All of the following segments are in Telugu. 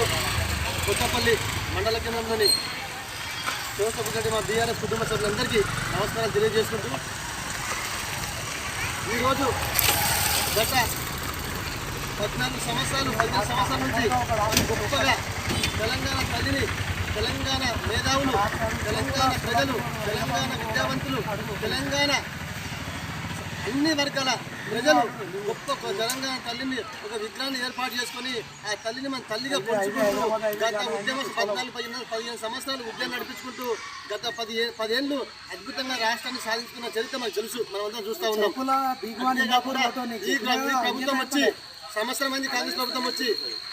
కొత్తపల్లి మండల కేంద్రంలోని శివసభ మా బీఆర్ఎస్ కుటుంబ సభ్యులందరికీ నమస్కారం తెలియజేసుకుంటూ ఈరోజు గత పద్నాలుగు సంవత్సరాలు పదిహేను సంవత్సరాల నుంచి గొప్పగా తెలంగాణ తల్లిని తెలంగాణ మేధావులు తెలంగాణ ప్రజలు తెలంగాణ విద్యావంతులు తెలంగాణ అన్ని వర్గాల ప్రజలు గొప్ప తెలంగాణ తల్లిని ఒక విగ్రహాన్ని ఏర్పాటు చేసుకొని ఆ తల్లిని మన తల్లిగా పోల్చుకుంటూ గత ఉద్యమ పద్నాలుగు పదిహేను పదిహేను సంవత్సరాలు ఉద్యమం నడిపించుకుంటూ గత పది పదేళ్ళు అద్భుతంగా రాష్ట్రాన్ని సాధించుకున్న చరిత్ర మనకు తెలుసు. మనం అందరం చూస్తూ ఉన్నాం. ఈ ప్రభుత్వం వచ్చి సంవత్సరం మంది కాంగ్రెస్ ప్రభుత్వం వచ్చి.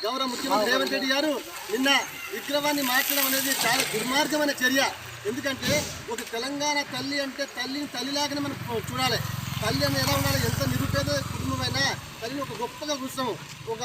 గౌరవ ముఖ్యమంత్రి రేవంత్ రెడ్డి గారు నిన్న విగ్రహాన్ని మార్చడం అనేది చాలా దుర్మార్గమైన చర్య. ఎందుకంటే ఒక తెలంగాణ తల్లి అంటే తల్లిని తల్లిలాగానే మనం చూడాలి. తల్లి అని ఎలా ఉండాలి? ఎంత నిరుపేద కుటుంబమైనా తల్లిని ఒక గొప్పగా చూస్తాము. ఒక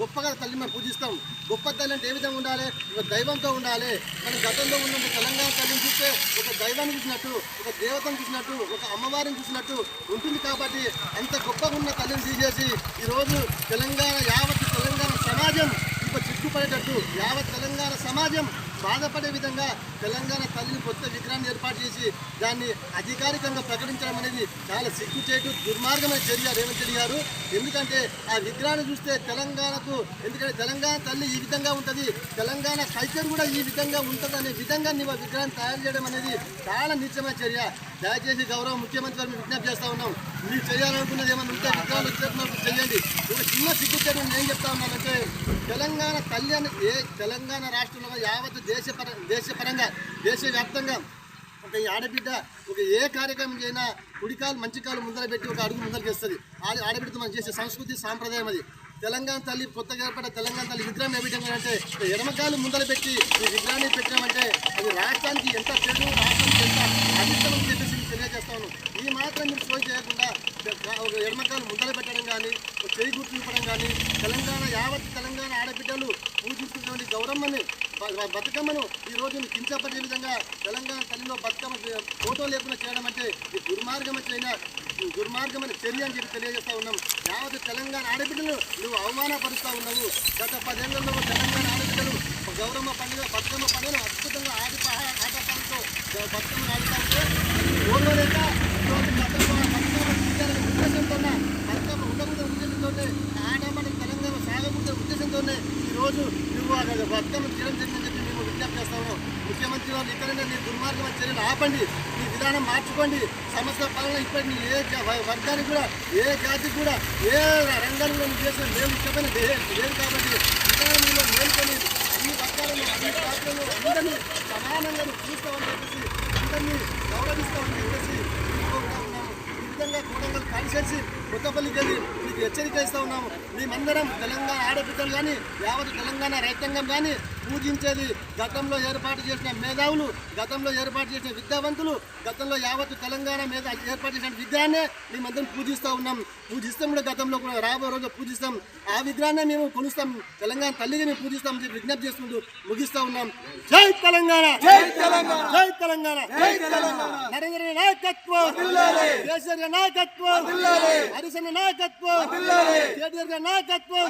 గొప్పగా తల్లిని మనం పూజిస్తాం గొప్ప తల్లి అంటే ఏ విధంగా ఉండాలి? ఒక దైవంతో ఉండాలి. మన గతంలో ఉన్న తెలంగాణ తల్లిని చూస్తే ఒక దైవాన్ని చూసినట్టు ఒక దేవతను చూసినట్టు ఒక అమ్మవారిని చూసినట్టు ఉంటుంది కాబట్టి అంత గొప్పగా ఉన్న తల్లిని తీసేసి ఈరోజు తెలంగాణ యావత్ తెలంగాణ సమాజం ఇక చిక్కుపడేటట్టు యావత్ తెలంగాణ సమాజం బాధపడే విధంగా తెలంగాణ తల్లిని కొత్త విగ్రహాన్ని ఏర్పాటు చేసి దాన్ని అధికారికంగా ప్రకటించడం అనేది చాలా సిగ్గుచేటు దుర్మార్గమైన చర్య రేవంత్ రెడ్డి గారు. ఎందుకంటే ఆ విగ్రహాన్ని చూస్తే తెలంగాణకు ఎందుకంటే తెలంగాణ తల్లి ఈ విధంగా ఉంటుంది తెలంగాణ కల్చర్ కూడా ఈ విధంగా ఉంటుంది అనే విధంగా నీవు విగ్రహాన్ని తయారు చేయడం అనేది చాలా నిత్యమైన చర్య. దయచేసి గౌరవ ముఖ్యమంత్రి గారు మేము విజ్ఞప్తి చేస్తా ఉన్నాం. మీరు చేయాలనుకున్నది ఏమైనా ఉంటే విగ్రహాలు వచ్చేటప్పుడు చేయండి. ఒక చిన్న సిగ్గుచేటు నేను ఏం చెప్తా ఉన్నానంటే తెలంగాణ తల్లి అని ఏ తెలంగాణ రాష్ట్రంలో యావత్ దేశపర దేశపరంగా దేశవ్యాప్తంగా ఒక ఈ ఆడబిడ్డ ఒక ఏ కార్యక్రమం చేయినా కుడికాలు మంచి కాలు ముందర పెట్టి ఒక అడుగు ముందర వేస్తుంది. ఆడ ఆడబిడ్డతో మనం చేసే సంస్కృతి సాంప్రదాయం అది. తెలంగాణ తల్లి కొత్తగా ఏర్పడ్డ తెలంగాణ తల్లి విగ్రహం ఏ విధంగా అంటే ఎడమకాలు ముందర పెట్టి ఈ విగ్రహాన్ని పెట్టామంటే అది రాష్ట్రానికి ఎంత చెడు రాష్ట్రానికి ఎంత అభిష్టం చెప్పేసి మీకు ఈ మాత్రం మీరు సోయి చేయకుండా ఒక ఎడమకాలు ముందర పెట్టడం కానీ ఒక చేయి గుర్తు కానీ తెలంగాణ యావత్ తెలంగాణ ఆడబిడ్డలు పూజించుకున్నటువంటి గౌరమ్మని బతుకమ్మను ఈ రోజు కించపడే విధంగా తెలంగాణ తల్లిలో బతుకమ్మ ఫోటో లేకుండా చేయడం అంటే ఈ దుర్మార్గమైన దుర్మార్గమైన చర్య అని చెప్పి తెలియజేస్తా ఉన్నాం. యావత్ తెలంగాణ ఆడబిడ్డలు నువ్వు అవమానపరుస్తా ఉన్నావు. గత పదేళ్ళలో తెలంగాణ ఆడబిడ్డలు గౌరమ్మ పండుగ బతుకమ్మ పండుగను అద్భుతంగా ఆడి పా- బతుకమ్మ ఆడుతూ ఉంటే ఓర్వలేక ఈరోజు గతంలో ఆ బతుకమ్మ తీయాలనే ఉద్దేశంతోనే బతుకమ్మ ఉండకూడదు ఉద్దేశంతోనే ఆడమని తెలంగాణ సాగకూడదు ఉద్దేశంతోనే ఈరోజు నువ్వు ఆ బతుకమ్మ తీయడం జరిగిందని చెప్పి మేము విజ్ఞప్తి చేస్తాము ముఖ్యమంత్రి వారు ఇక్కడనే మీ దుర్మార్గమైన చర్యలు ఆపండి. మీ విధానం మార్చుకోండి. సమస్య పాలన ఇప్పటి నీ ఏ వర్గానికి కూడా ఏ జాతికి కూడా ఏ రంగాల్లో నువ్వు చేసిన మేము ఇష్టమైన లేదు కాబట్టి విధానంలో మేల్కొని అన్ని వర్గాలను అన్ని జాతులను అందరినీ సమానంగా చూస్తామని చెప్పేసి అందరినీ గౌరవిస్తామని చెప్పేసి ఉన్నాము. ఈ విధంగా కూడా కాన్స్టిట్యున్సీ కొత్తపల్లికి వెళ్ళి మీకు హెచ్చరిక ఇస్తూ ఉన్నాము. మేమందరం తెలంగాణ ఆడపిల్లలు కానీ యావత్ తెలంగాణ రైతాంగం కానీ పూజించేది గతంలో ఏర్పాటు చేసిన మేధావులు గతంలో ఏర్పాటు చేసిన విద్యావంతులు గతంలో యావత్ తెలంగాణ మీద ఏర్పాటు చేసిన విగ్రహాన్నే మేమందరం పూజిస్తూ ఉన్నాం. పూజిస్తాం కూడా గతంలో కూడా రాబోయే రోజు పూజిస్తాం. ఆ విగ్రహాన్ని మేము కొలుస్తాం. తెలంగాణ తల్లిగా మేము పూజిస్తాం విజ్ఞప్తి చేసుకుంటూ ముగిస్తా ఉన్నాం. జై తెలంగాణ! జై తెలంగాణ! జై తెలంగాణ! నరేంద్ర నాయకత్వం! కేసీఆర్ నాయకత్వం! హరిశన్న నాయకత్వం! కేటీఆర్ నాయకత్వం!